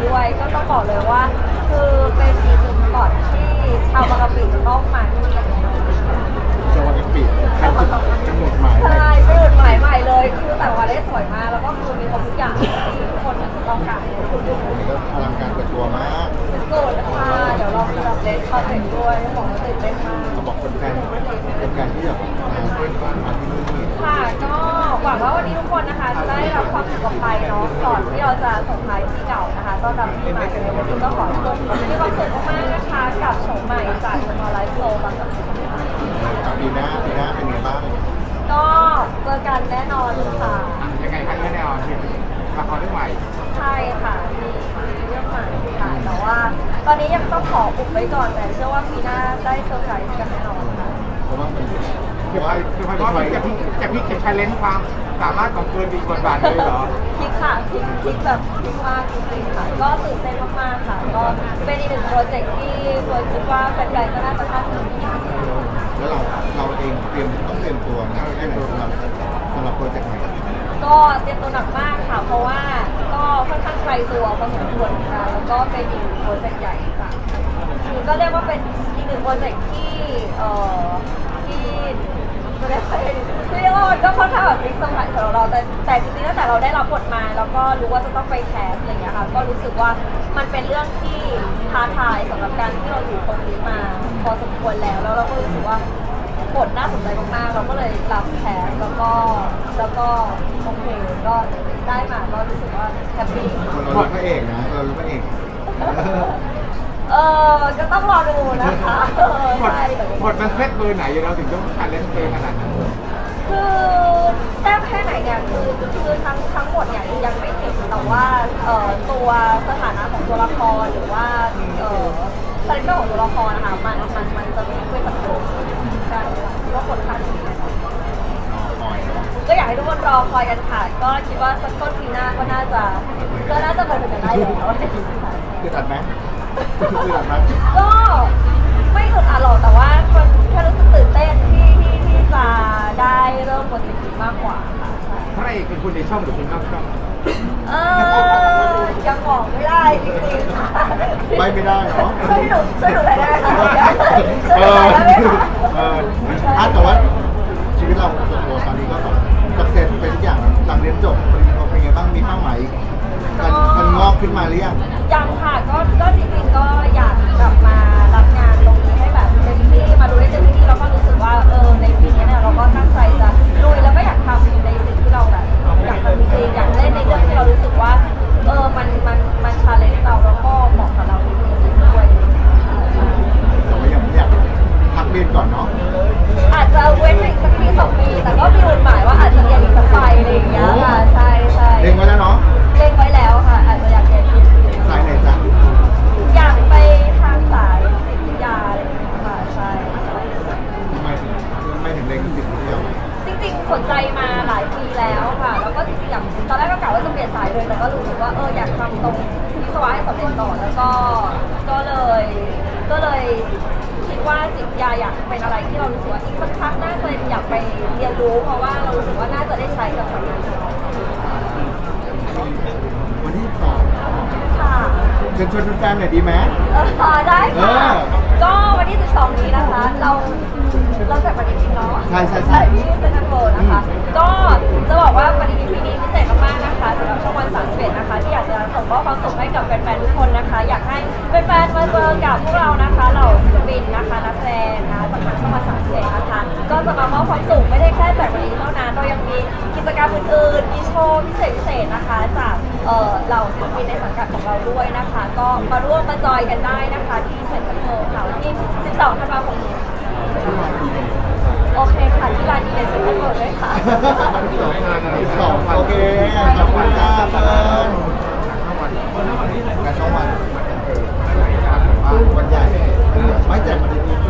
บี่ด้วย ก็ต้องบอกเลยว่า คือเป็นอีกหนึ่งสปอร์ตที่ชาวบางกะปิจะต้องมาที่นี่กันแน่นอนจังหวัดกะปิเป็นจุดกำหนดหมายใช่เป็ ด้วยบอกว่าตื่นเต้นมาก เขาบอกคนแฟนเป็นการที่แบบมาเต้นมาที่นี่ค่ะก็หวังว่าวันนี้ทุกคนนะคะจะได้รับความสุขกับไปเนาะก่อนที่เราจะส่งท้ายปีเก่านะคะต้อนรับปีใหม่ในวันนี้ก็ขอให้ทุกคนมีความสุขมากๆนะคะกับโฉมใหม่จากสมอลไลฟ์โฟบางกะปิปีหน้าปีหน้าเป็นไงบ้างก็เจอกันแน่นอนค่ะ ยังไงคะแน่นอนเห็นละครเรื่องใหม่ ใช่ค่ะมีมีเรื่องใหม่ค่ะแต่ว่า ต อนนี้ยังต้องขออุบไว้ก่อนแต่เชื่อว่าปีหน้าได้เซอร์ไพรส์กันแน่นอนค่ะ เพราะว่ามันคือว่าคือเพราะว่าจะพี่จะพี่เก็บชาเลนจ์ความสามารถของเกินอีกบทบาทเลยเหรอ พลิกค่ะพลิกพลิกแบบพลิกมากจริงๆค่ะ ก็ตื่นเต้นมากๆค่ะ ก็เป็นอีกหนึ่งโปรเจกต์ที่เฟิร์นคิดว่าแฟนๆก็น่าจะคาดหวังแล้วเราเราเองเตรียมต้องเตรียมตัวนะแค่ไหนสำหรับสำหรับโปรเจกต์ใหม่ ก็เตรียมตัวหนักมากค่ะ เพราะว่าก็ค่อนข้างไกลตัวพอสมควรค่ะแล้วก็เป็นอีกโปรเจกต์ใหญ่ค่ะคือก็เรียกว่าเป็นอีกหนึ่งโปรเจกต์ที่เอ่อที่เรียกว่าคือเรียกว่ามันก็ค่อนข้างแบบบิ๊กสมัยสำหรับเราแต่แต่จริงๆตั้งแต่เราได้รับบทมาแล้วก็รู้ว่าจะต้องไปแคสอะไรอย่างเงี้ยค่ะก็รู้สึกว่ามันเป็นเรื่องที่ท้าทายสำหรับการที่เราอยู่ตรงนี้มาพอสมควรแล้วแล้วเราก็รู้สึกว่าบทน่าสนใจมากๆเราก็เลยรับแคสแล้วก็ แล้วก็โอเคก็ได้มาก็รู้สึกว่าแฮปปี้ เรารู้พระเอกนะเรารู้พระเอกเออก็ต้องรอดูนะคะเออบทใช่บทมันเซตเบอร์ไหนเราถึงต้องชาเลนจ์ตัวเองขนาดนั้นคือแซ่บแค่ไหนเนี่ยคือคือทั้งทั้งหมดเนี่ยยังไม่เห็นแต่ว่าเอ่อตัวสถานะของตัวละครหรือว่าเอ่อคาแรคเตอร์ของตัวละครนะคะมันมันมันจะมีด้วยสังคมใช่ค่ะว่าผลคาดดีแน่นอนค รอคอยกันค่ะ ก็คิดว่าสักต้นปีหน้าก็น่าจะ ก็น่าจะเปิดเผยกันได้แล้วคือตัดไหมคือตัดไหมก็ไม่อึดอัดหรอกแต่ว่าคนแค่รู้สึกตื่นเต้นที่ที่ที่จะได้เริ่มโปรเจกต์นี้มากกว่าค่ะใช่พระเอกเป็นคนในช่องหรือคนนอกช่องเออยังบอกไม่ได้จริงๆค่ะไปไม่ได้เหรอช่วยหนูช่วยหนูหน่อยได้ไหมคะเอช่วยหนูอหน่อยได้ไหมคะเอออะแต่ว่าชี วิตเราส่วนตัวตอนนี้ก็แบบสักเซนเป็นทุกอย่างหลังเรียนจบเป็นไงบ้างมีเป้าหมายมันมันงอกขึ้นมาหรือยัง ยังค่ะก็ก็จ จจะเว้นอีกสักปีสองปี แต่ก็มีจุดหมายว่าอาจจะเรียนอีกสักไปอะไรอย่างเงี้ยค่ะใช่ใช่เรียนไว้แล้วเนาะเล็งไว้แล้วค่ะ อาจจะอยากเรียนอีกสายไหนจ๊ะอยากไปทางสายจิตวิทยาอะไรอย่างเงี้ยค่ะใช่ใช่ทำไมถึงทำไมถึงเรียนจิตวิทยาจริงๆสนใจมาหลายปีแล้วค่ะ แล้วก็จริงๆอย่างตอนแรกก็กะว่าจะเปลี่ยนสายเลย แต่ก็รู้สึกว่าเอออยากทำตรงวิศวะให้สำเร็จก่อนแล้วก็ก็เลยก็เลยคิด ว่าจิตวิทยาอยากเป็นอะไรที่เรารู้สึกว่าอีกสักพักน่าจะอยากไปเรียนรู้ เพราะว่าเรารู้สึกว่าน่าจะได้ใช้กับสายงานของเราวันที่สองค่ะเชิญชวนแฟนๆหน่อยดีไหมเออได้ค่ะเออก็วันที่ 12 นี้นะคะ เราเราจัดปฏิทินเนาะใช่ใช่ใช่ ที่เซ็นทรัลเวิลด์นะคะ ก็จะบอกว่า 21 นะคะ ที่อยากจะส่งมอบความสุขให้กับแฟนๆทุกคนนะคะ อยากให้แฟนๆมาเจอกับพวกเรานะคะเหล่าศิลปินนะคะนักแสดงนะคะจากทางสมาชิกนะคะ ก็จะมามอบความสุขไม่ได้แค่แากวันนี้เท่านั้นเรายังมีกิจกรรมอื่นๆมีโชว์พิเศษพิเศษนะคะจากเอ่อเหล่าศิลปินในสังกัดของเราด้วยนะคะ ก็มาร่วมมาจอยกันได้นะคะที่เซ็นทรัลเวิลด์ค่ะที่ 12 ธันวาคมนี้ โอเคค่ะที่ร้านอีเวนต์เซ็นทรัลเวิลด์ด้วยค่ะที่สองโอเคขอบคุณจ้าเฟิร์นการช่องวันวันใหญ่ไม่แจกปฏิทินพี่